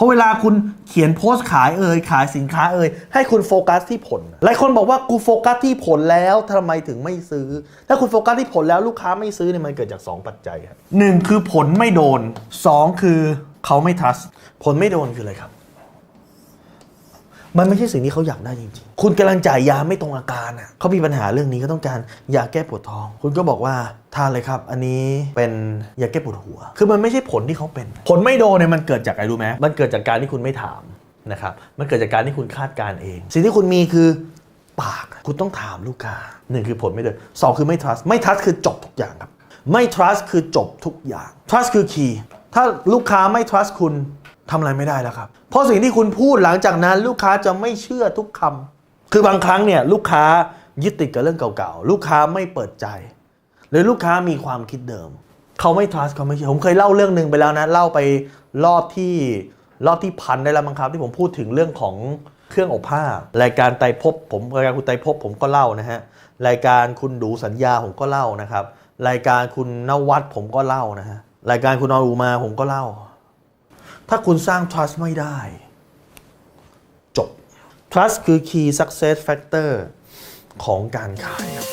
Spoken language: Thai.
ราะเวลาคุณเขียนโพสต์ขายเอ่ยขายสินค้าเอ่ยให้คุณโฟกัสที่ผล หลายคนบอกว่ากูโฟกัสที่ผลแล้วทำไมถึงไม่ซื้อ ถ้าคุณโฟกัสที่ผลแล้วลูกค้าไม่ซื้อเนี่ยมันเกิดจาก 2 ปัจจัยครับหนึ่งคือผลไม่โดน 2 คือเขาไม่ trust ผลไม่โดนคืออะไรครับ มันไม่ใช่สิ่งที่เขาอยากได้จริงๆ คุณกำลังจ่ายยาไม่ตรงอาการอะเขามีปัญหาเรื่องนี้ก็ต้องการยาแก้ปวดท้อง คุณก็บอกว่าทานเลยครับ อันนี้เป็นยาแก้ปวดหัว คือมันไม่ใช่ผลที่เขาเป็น ผลไม่โดนเนี่ยมันเกิดจากอะไรรู้ไหมมันเกิดจากการที่คุณไม่ถามนะครับ มันเกิดจากการที่คุณคาดการณ์เอง สิ่งที่คุณมีคือปาก คุณต้องถามลูกค้าหนึ่งคือผลไม่โดนสองคือไม่ trust ไม่ trust คือจบทุกอย่างครับ ไม่ trust คือจบทุกอย่าง trust คือ key ถ้าลูกค้าไม่ trust คุณ ทำอะไรไม่ได้แล้วครับ เพราะสิ่งที่คุณพูดหลังจากนั้น ลูกค้าจะไม่เชื่อทุกคำคือบางครั้งเนี่ยลูกค้ายึดติดกับเรื่องเก่าๆ ลูกค้าไม่เปิดใจ หรือลูกค้ามีความคิดเดิม เขาไม่ trust เขาไม่เชื่อผมเคยเล่าเรื่องหนึ่งไปแล้วนะ เล่าไปรอบที่รอบที่พันได้แล้วมั้งครับ ที่ผมพูดถึงเรื่องของเครื่องอบผ้ารายการไตรภพผมรายการคุณไตรภพผมก็เล่านะฮะรายการคุณดูสัญญาผมก็เล่านะครับ รายการคุณนวัดผมก็เล่านะฮะรายการคุณนอรูมาผมก็เล่า ถ้าคุณสร้าง trust ไม่ได้ จบ trust คือ key success factor ของการขายครับ